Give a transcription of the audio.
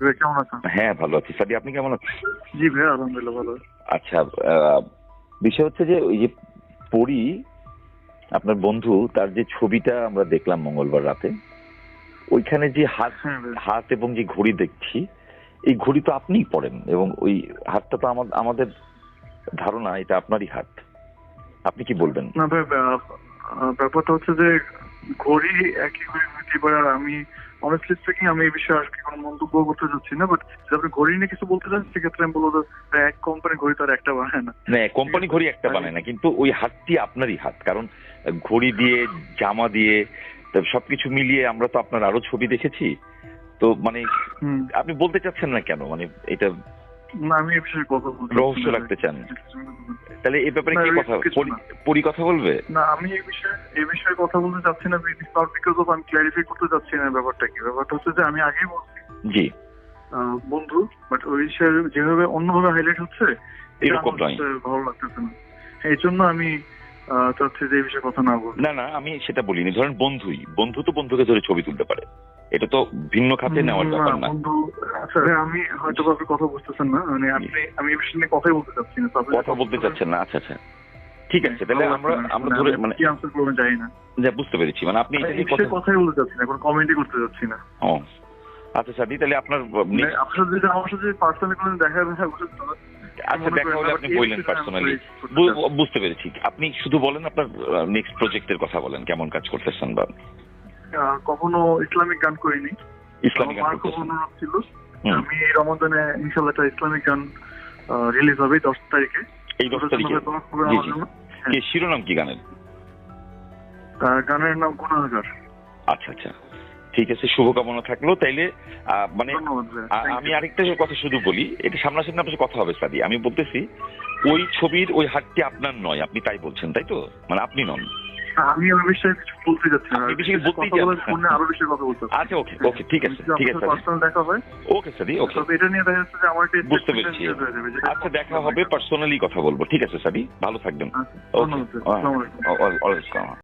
ভাই কেমন আছেন? হ্যাঁ ভালো আছি। সাদি আপনি কেমন আছেন? জি ভাই আলহামদুলিল্লাহ ভালো আচ্ছা বিষয় হচ্ছে যে ওই যে পরি আপনার বন্ধু তার যে ছবিটা আমরা দেখলাম মঙ্গলবার রাতে ওইখানে যে হাত হ্যাঁ হাত এবং যে ঘড়ি দেখছি এই ঘড়ি তো আপনিই পড়েন এবং ওই হাতটা তো আমা- আমাদের ধারণা এটা আপনারই হাত। আপনি কি বলবেন? না ভাই ব্যাপারটা হচ্ছে যে ঘড়ি একই ঘড়ি আর আমি অনেস্টলি স্পিকিং আমি এই বিষয়ে আর কি কোনো মন্তব্য করতে যাচ্ছি না বাট যদি আপনি ঘড়ি নিয়ে কিছু বলতে চান সেক্ষেত্রে আমি বলব এক কোম্পানির ঘড়ি তো আর একটা বানায় না। না কোম্পানি ঘড়ি একটা বানায় না কিন্তু ওই হাতটি আপনারই হাত কারণ ঘড়ি দিয়ে জামা দিয়ে সবকিছু মিলিয়ে আমরা তো আপনার আরও ছবি দেখেছি। তো মানে আপনি বলতে চাচ্ছেন না কেন? মানে এটা আমি এই বিষয়ে কথা বলতে রহস্য রাখতে চান। তাহলে এই ব্যাপারে কি কথা পরি- কথা বলবে? না আমি এই বিষয়ে এই বিষয়ে কথা বলতে চাচ্ছি না নট বিকজ অফ আমি ক্ল্যারিফাই করতে চাচ্ছি না ব্যাপারটা কি? ব্যাপারটা হচ্ছে যে আমি আগেই বলছি। জি। বন্ধু বাট ওই বিষয়ে যেভাবে অন্যভাবে হাইলাইট হচ্ছে এরকম নয়। ভালো লাগতেছে না। এই জন্য আমি চাচ্ছি যে এই বিষয়ে কথা না বলতে না না আমি সেটা বলিনি। ধরেন বন্ধুই বন্ধু তো বন্ধুকে ধরে ছবি তুলতে পারে। এটা তো ভিন্ন খাতে নেওয়ার ব্যাপার না। বন্ধু আচ্ছা আমি হয়তো আপনি কথা বুঝতেছেন না। মানে আপনি আমি এই বিষয় নিয়ে কথাই বলতে চাচ্ছি না কথা বলতে চাচ্ছেন না। আচ্ছা আচ্ছা। ঠিক আছে তাহলে আমরা আমরা মানে ধরে মানে কি আনসার করবেন জানি না। যা বুঝতে পেরেছি। মানে আপনি এই নিয়ে বিষয়ে কথাই বলতে চাচ্ছি না কোনো কমেন্টই করতে চাচ্ছি না। ও। আচ্ছা সাদি তাহলে আপনার আপনার যদি আমার সাথে পার্সোনালি কোনো দেখা দেখা বসে আচ্ছা দেখা হলে আপনি বললেন পার্সোনালি বুঝতে পেরেছি। আপনি শুধু বলেন আপনার নেক্সট প্রজেক্টের কথা বলেন কেমন কাজ করতেছেন বা কখনো ইসলামিক গান করিনি। ইসলামিক গান খুব অনুরোধ ছিল। আমি এই রমজানে ইনশাল্লাহ একটা ইসলামিক গান রিলিজ হবে দশ তারিখে। এই দশ তারিখে? কি শিরোনাম কি গানের? গানের নাম গুণাগার আচ্ছা আচ্ছা। ঠিক আছে শুভকামনা থাকল। তাইলে মানে আমি আরেকটা কথা শুধু বলি এটা সামনাসামনি আপনার কথা হবে সাদি। আমি বলতেছি ওই ছবির ওই হাতটি আপনার নয় আপনি তাই বলছেন তাই তো? মানে আপনি নন। আমি ওই বিষয়ে কিছু বলতে যাচ্ছি না। বিষয়ে। ফোনে আরও বিষয়ে কথা বলতে আচ্ছা ওকে ওকে ঠিক আছে ঠিক আছে পার্সোনাল দেখা হয়। Okay sir okay. তবে এটা নিয়ে দেখা যাচ্ছে যে আমার একটা বুঝতে পেরেছি। হয়ে আচ্ছা দেখা হবে পার্সোনালি কথা বলব। ঠিক আছে সাবি ভালো থাকবেন। আচ্ছা, ওকে। ওয়ালাইকুম আসসালাম